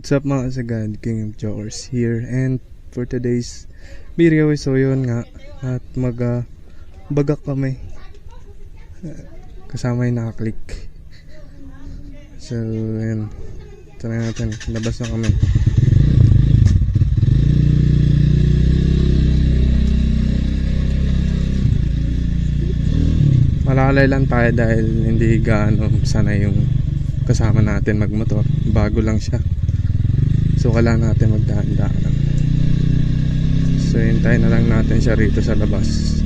What's up mga kasagad, King of Jokers here. And for today's video so yun nga at mag uh, bagak kami. Uh, kasama yung nakaklik. So yun. Try natin. Labas na kami. Malalay lang tayo dahil hindi gaano sana yung kasama natin magmotor. Bago lang siya so kailangan natin magdahan-dahan so hintayin na lang natin siya rito sa labas.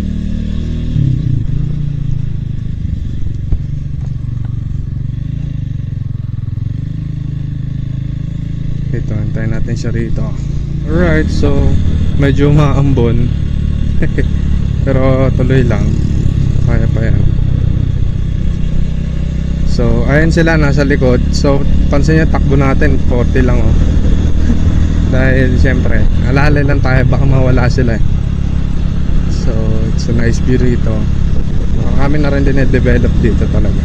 Ito hintayin natin siya rito. Alright so medyo maambon. Pero tuloy lang. Kaya pa yan. So, ayan sila nasa likod. So, pansin niyo takbo natin. 40 lang oh. Dahil siyempre, alalay lang tayo baka mawala sila. eh. So, it's a nice view rito. Kami na rin din develop dito talaga.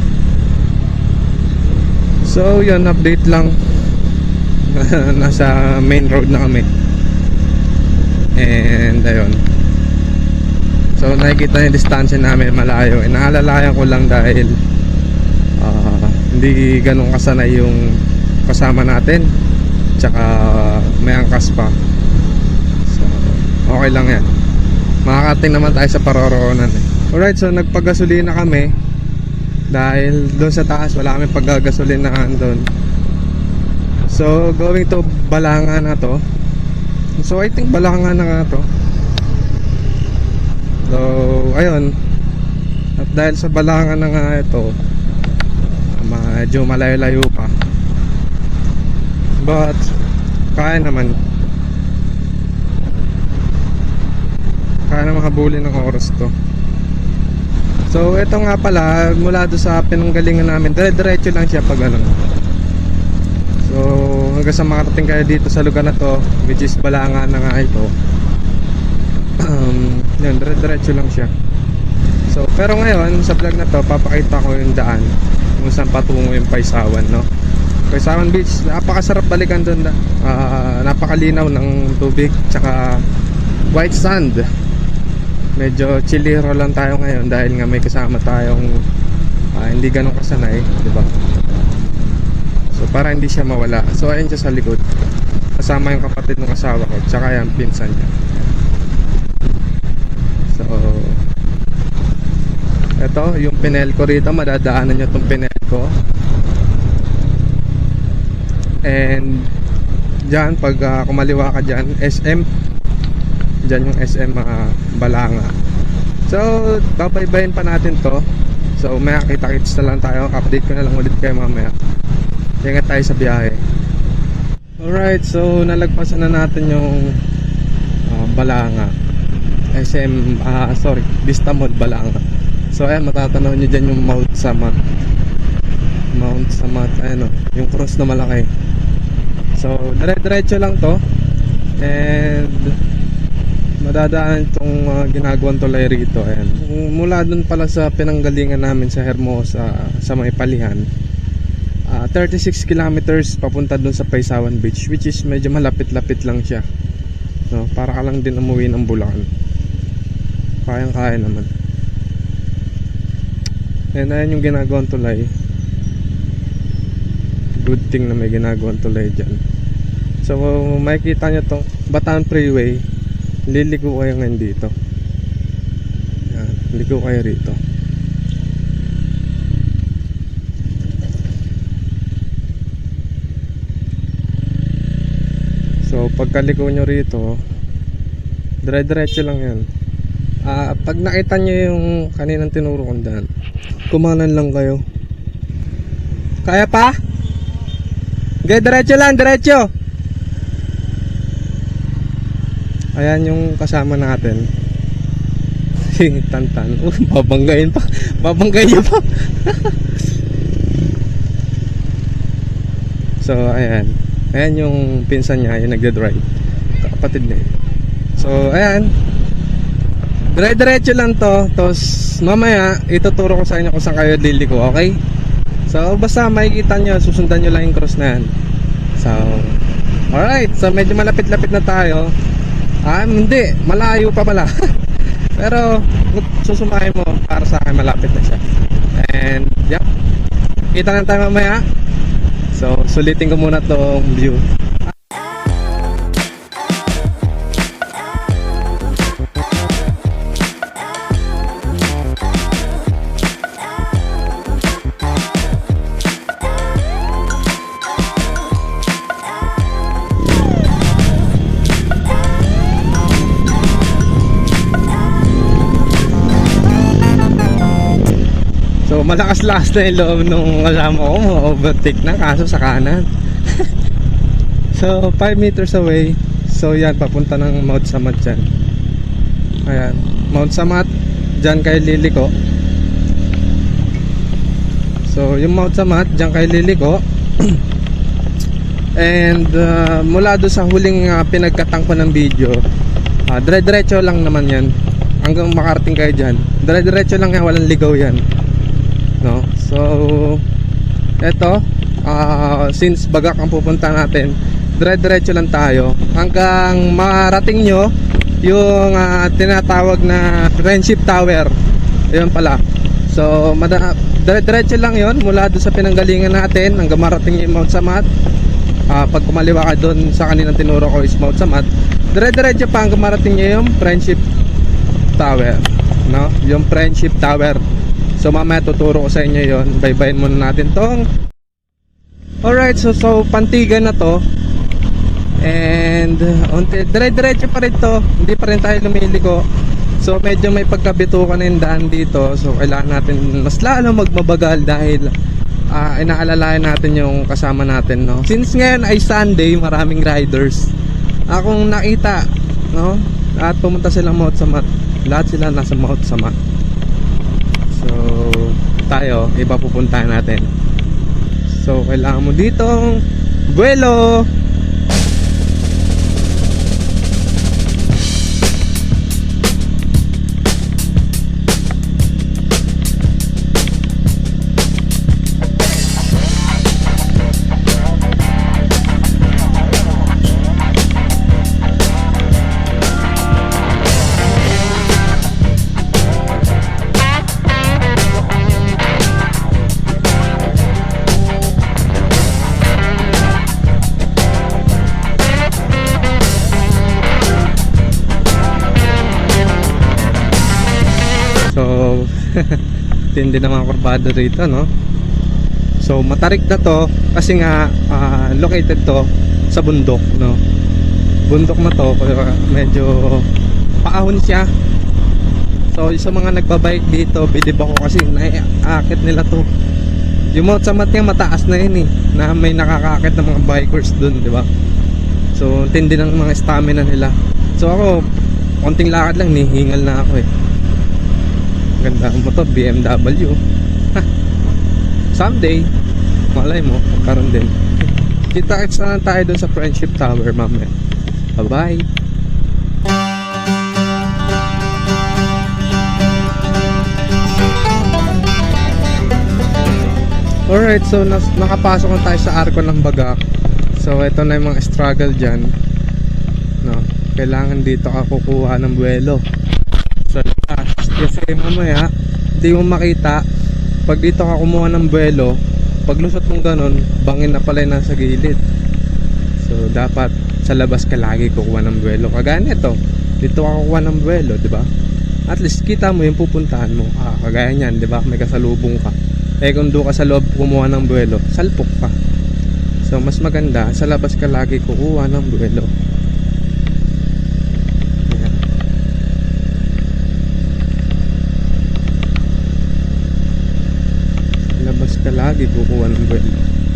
So, yun update lang. nasa main road na kami. And ayun. So, nakikita yung distansya namin malayo. Inaalalayan ko lang dahil ah, hindi ganun kasanay yung kasama natin tsaka may angkas pa. So okay lang yan. Makakating naman tayo sa paroroonan eh. alright so nagpagasolina kami. Dahil doon sa taas wala kami paggagasolinahan doon so going to Balanga na to. So I think Balanga na nga to. So ayun. At dahil sa Balanga na nga ito medyo malayo-layo pa but kaya naman. Kaya naman habulin ng oras to. So ito nga pala mula do sa pinanggalingan namin dire-diretso lang siya pag ano. So hanggang sa makarating kayo dito sa lugar na to which is Balanga na nga ito. Um, yun dire-diretso lang siya. So pero ngayon sa vlog na to papakita ko yung daan kung saan patungo yung Paisawan no Paisawan Beach napakasarap balikan doon uh, napakalinaw ng tubig tsaka white sand. Medyo chillero lang tayo ngayon dahil nga may kasama tayong ah, hindi ganun kasanay di ba? So para hindi siya mawala. So ayun siya sa likod. Kasama yung kapatid ng asawa ko tsaka yung pinsan niya. So ito yung pinel ko rito madadaanan nyo itong pinel ko and dyan pag uh, kumaliwa ka dyan SM dyan yung SM uh, Balanga. So babaybayin pa natin to. So maya kita kits na lang tayo. Update ko na lang ulit kayo mamaya. Ingat tayo sa biyahe. Alright so nalagpasan na natin yung uh, Balanga. SM uh, sorry Vista Mall Balanga. So ayan, matatanaw nyo dyan yung Mount Samat. Mount Samat, ayan o Yung cross na malaki So, dire-diretso lang to And Madadaan itong uh, ginagawang tulay rito ayan. Mula dun pala sa pinanggalingan namin sa Hermosa Sa may palihan uh, 36 kilometers papunta dun sa Paisawan Beach Which is medyo malapit-lapit lang siya no, Para ka lang din umuwi ng Bulacan Kayang-kaya naman And ayan yung ginagawang tulay. Good thing na may ginagawang tulay dyan. So makikita nyo tong Bataan Freeway. Liligo kayo ngayon dito. Yan, ligo kayo rito. So pagkaliko nyo rito, dire-diretso lang yan. Ah, pag nakita nyo yung kaninang tinuro kong daan, kumanan lang kayo. Kaya pa? Okay, diretso lang, diretso. Ayan yung kasama natin. Tantan. Uh, babanggain pa. Babanggain niya pa. so, ayan. Ayan yung pinsan niya, yung nagde-drive. Kapatid niya. So, ayan. Dire-diretso lang to. Tapos mamaya ituturo ko sa inyo kung saan kayo liliko, okay? So basta makikita nyo, susundan nyo lang yung cross na yan. So, Alright, so medyo malapit-lapit na tayo. Ah, hindi, malayo pa pala. Pero susumahin mo para sa akin malapit na siya. And yep. Kita lang tayo mamaya. So, sulitin ko muna tong view. Malakas-lakas na yung loob nung kasama ko Ma-overtake na kaso sa kanan. So 5 meters away. So yan papunta ng Mount Samat dyan. Ayan. Mount Samat Dyan kay Liliko So yung Mount Samat Dyan kay Liliko And uh, mula doon sa huling uh, pinagkatang ko ng video uh, Dire-diretso lang naman yan. Hanggang makarating kayo dyan. Dire-diretso lang yan Walang ligaw yan no? So eto ah, since bagak ang pupunta natin dire-diretso lang tayo. Hanggang marating nyo yung ah, tinatawag na friendship tower. Yun pala. So dire-diretso lang yon mula doon sa pinanggalingan natin hanggang marating yung Mount Samat. Ah, pag kumaliwa ka doon sa kaninang tinuro ko is Mount Samat. Dire-diretso pa hanggang marating nyo yung friendship tower no? Yung friendship tower So mamaya tuturo ko sa inyo yon. Baybayin muna natin tong Alright, so so pantigan na to. And uh, unti dire-diretso pa rin to. Hindi pa rin tayo lumiliko. So medyo may pagkabitukan na yung daan dito. So kailangan natin mas lalo magmabagal dahil uh, inaalalayan natin yung kasama natin, no. Since ngayon ay Sunday, maraming riders. Akong nakita, no? At pumunta silang Mount Samat. Lahat sila nasa Mount Samat. Tayo, iba pupuntahan natin. So, kailangan mo ditong buwelo. Tindi naman kurbado rito, no? So, matarik na to kasi nga ah, located to sa bundok, no? Bundok na to, kaya medyo paahon siya. So, sa mga nagbabike dito, bilib ako kasi naiakit nila to. Yung Mount Samat niya mataas na yun eh, na may nakakakit ng mga bikers dun, di ba? So, tindi ng mga stamina nila. So, ako, konting lakad lang, nihingal na ako eh. Ganda ang motor, BMW. Ha. Someday, malay mo, magkaroon din. Kita-kits na lang tayo dun sa Friendship Tower, mamaya. Bye-bye. Alright, so nakapasok na tayo sa arko ng Bagak. So, ito na yung mga struggle dyan. No, kailangan dito ka kukuha ng buwelo. Kasi mamaya, hindi mo makita. Pag dito ka kumuha ng buwelo, pag lusot mong ganun, bangin na pala yung nasa gilid. So, dapat sa labas ka lagi kukuha ng buwelo. Kagaya nito, dito ka kukuha ng buwelo, di ba? At least kita mo yung pupuntahan mo. Ah, kagaya niyan, di ba? May kasalubong ka. Eh kung doon ka sa loob kumuha ng buwelo, salpok ka. So, mas maganda, sa labas ka lagi kukuha ng buwelo. Ayan. Lagi kukuha ng buwelo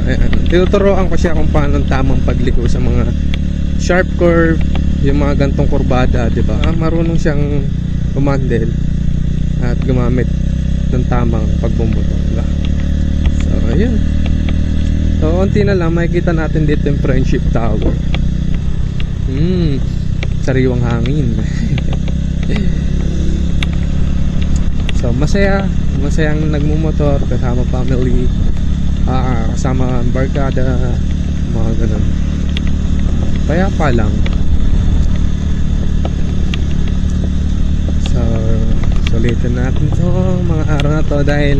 ayan. Tinuturoan ko siya kung paano ang tamang pagliko sa mga sharp curve yung mga gantong kurbada di ba? Ah, marunong siyang kumandel at gumamit ng tamang pagbumoto diba? so ayun so unti na lang makikita natin dito yung friendship tower. Hmm sariwang hangin. So masaya, masayang nagmumotor kasama family, ah, kasama barkada, mga ganun. payapa lang. So, sulitin natin to mga araw na to dahil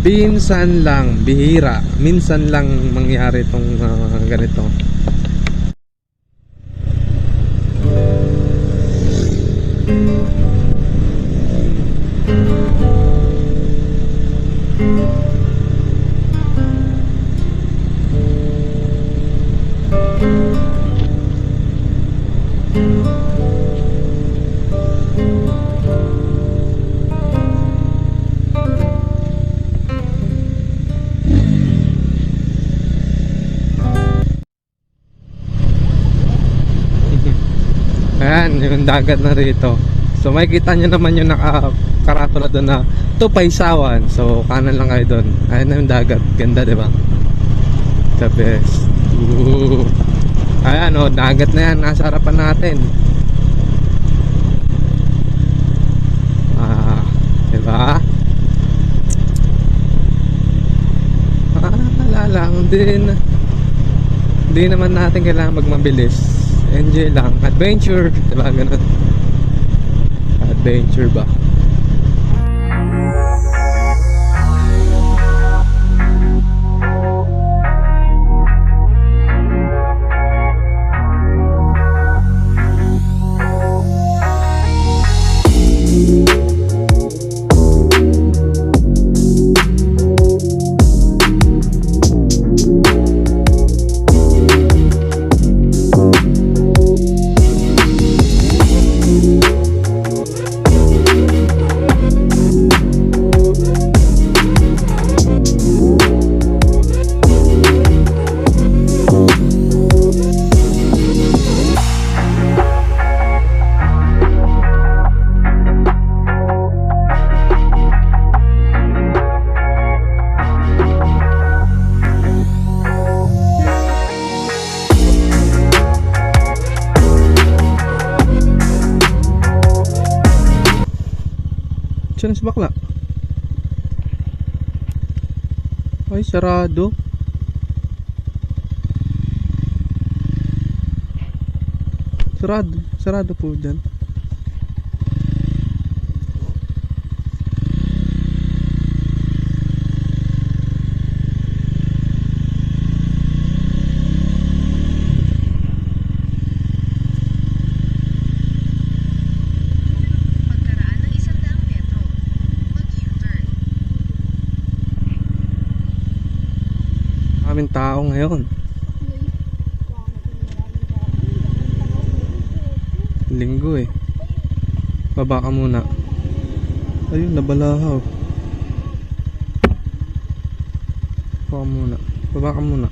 pinsan lang, bihira, minsan lang mangyari tong ah, ganito. Ayan, yung dagat na rito. So makikita nyo naman yung nakakaratula doon na Tupaysawan. So kanan lang kayo doon. Ayan na yung dagat. Ganda, di ba? The best. Ooh. Ayan, oh, dagat na yan. Nasa harapan natin. Ah, di ba? Ah, lang din. Hindi naman natin kailangan magmabilis. Enjoy lang. Adventure. Diba ganun? Adventure ba? Bakla. Ay, sarado. Sarado. Sarado po dyan. Tao ngayon. Linggo eh. Baba ka muna. Ayun, nabalahaw. Baba ka muna. Baba ka muna.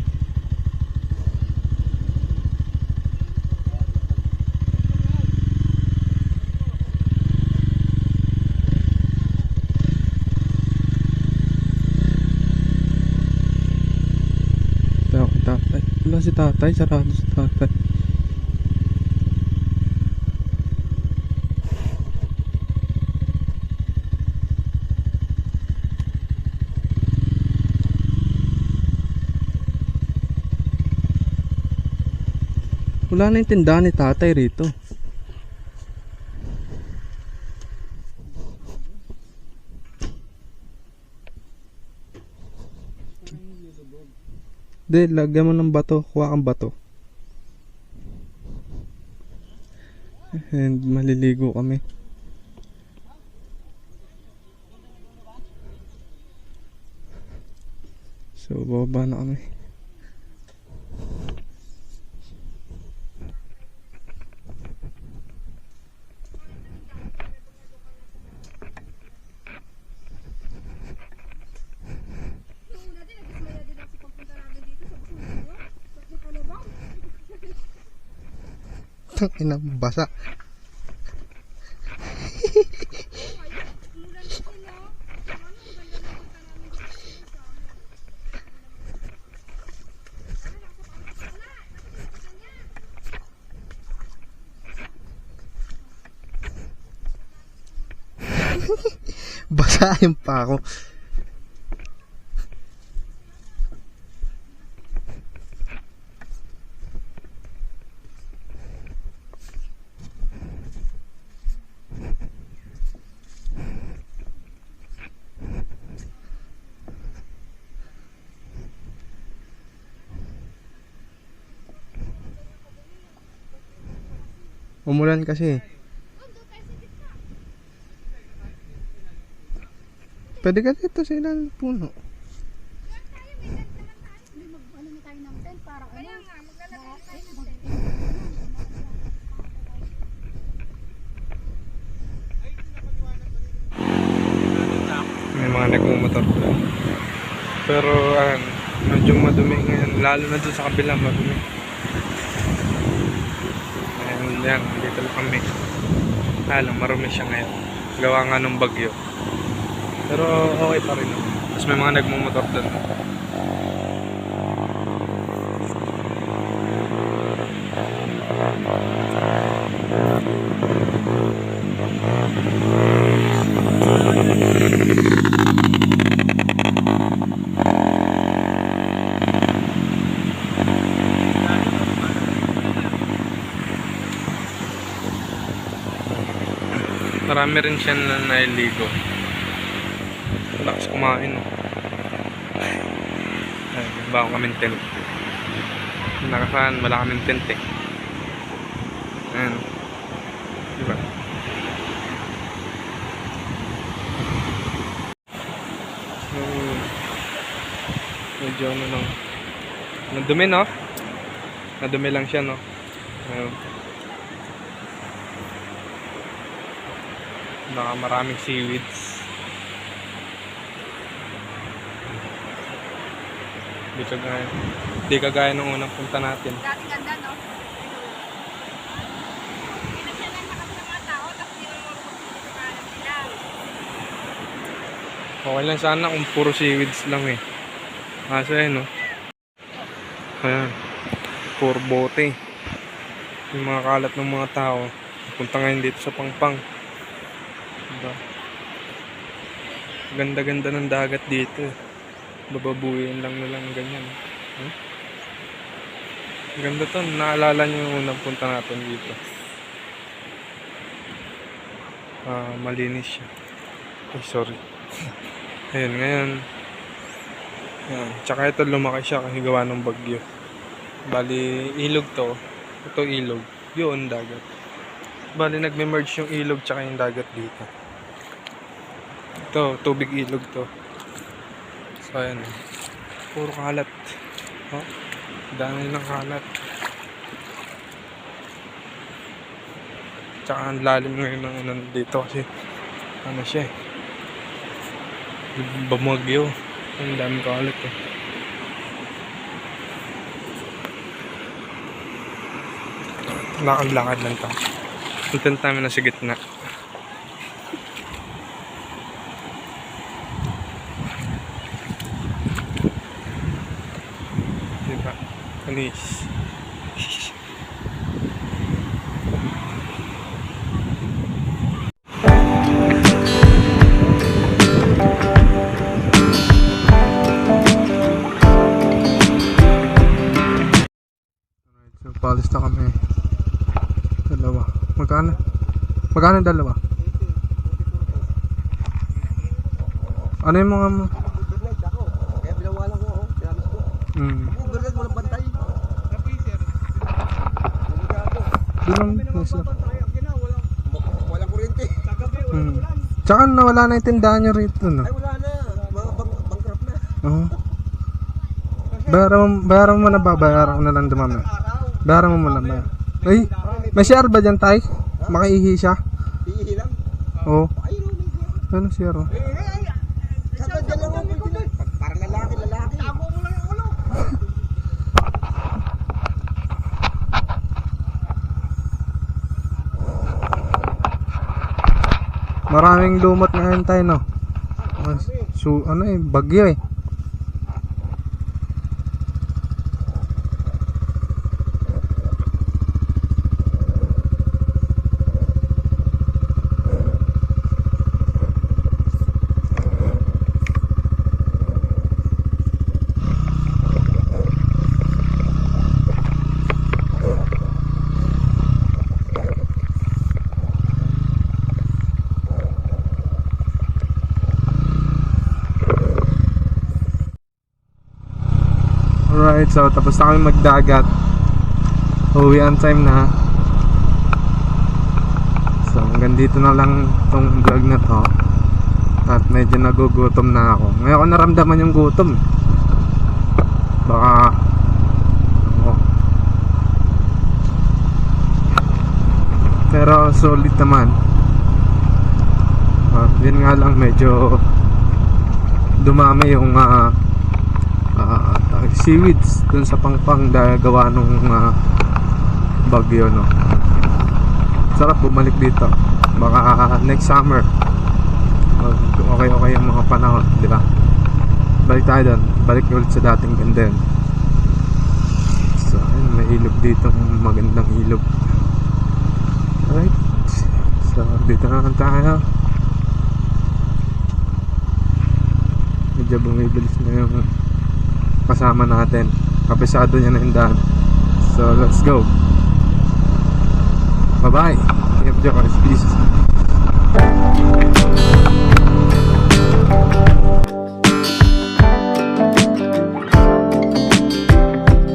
Tayo ko tatay. Wala si tatay. Sarado si tatay. Wala na yung tindahan ni tatay rito. Hindi, lagyan mo ng bato. Kuha kang bato. And maliligo kami. So, bababa na kami. Ina, basa. Basa yung pa ako. Umulan kasi. Pwede ka dito sa ilang puno. May mga nagmumotor doon. Pero, ah, medyo madumi ngayon. Lalo na doon sa kabila, madumi. Yan. Dito lang kami. Alam, marumi siya ngayon. Gawa nga ng bagyo. Pero okay pa rin. Tapos may mga nagmumotor doon. Marami rin siya na nailigo. Lakas kumain. Oh. Ay, bago kaming tent. Nakasaan, wala kaming tent eh. Ayan. Diba? So, medyo ano lang. Nadumi no? Nadumi lang siya no? Ayun. Baka maraming seaweeds. Di kagaya, di kagaya nung unang punta natin. Dati ganda, no? Na. Okay lang sana kung puro seaweeds lang eh. Kaso eh no. Ayan. Puro bote. Yung mga kalat ng mga tao. Punta ngayon dito sa Pangpang. Diba? Ganda-ganda ng dagat dito. eh. Bababuyin lang nilang ganyan. Hmm? Ganda to. Naalala niyo yung unang punta natin dito. Ah, malinis siya. Ay, sorry. Ayun, ngayon. Yan. Tsaka ito lumaki siya kasi gawa ng bagyo. Bali, ilog to. Ito ilog. Yun, dagat. Bali, nagme-merge yung ilog tsaka yung dagat dito. Ito, tubig ilog to. So, ayan. Puro kalat. Oh, dami ng kalat. Tsaka ang lalim ngayon ng ano dito kasi ano siya eh. Bumagyo. Ang dami kalat eh. Lakad-lakad lang to. Punta namin na sa gitna. Diba? So palis na kami. Dalawa. Magkano? Magkano yung dalawa? Ano yung mga... mo-. Kaya binawalan ko, oh. Pinamis ko. Hmm. Overnight, walang bantay. Hindi ka ako. Nasa. Ma- Walang kuryente. Hmm. Tsaka nawala na yung tindahan nyo rito, no? Ay, wala na. Mga bang bankrupt na. Oo. Bayaran mo, bayaran mo na ba? Bayaran ko na lang dumami. Bayaran mo muna ba? Ay, may CR ba dyan, tay? Makaihi siya? Iihi lang. Oo. Ay, no, may Ano oh? Saka dyan lang ako pwede. Parang lalaki, lalaki. Tago mo lang yung ulo. Maraming lumot ngayon tayo, no? Su, ano eh, bagyo eh. Alright, so tapos na kami magdagat. Uwi ang time na. dito na lang tong vlog na to. At medyo nagugutom na ako. Ngayon ko naramdaman yung gutom. Baka pero solid naman. Ah, yun nga lang medyo dumami yung ah, ah, seaweeds dun sa pangpang gawa nung ah, bagyo no? Sarap bumalik dito. Baka next summer okay okay yung mga panahon di ba? Balik tayo doon balik ulit sa dating ganda so ayun may ilog dito magandang ilog. Alright. So dito na lang tayo. Medyo bumibilis na yung kasama natin. Kapisado niya na yung daan. So let's go. Bye bye Peace.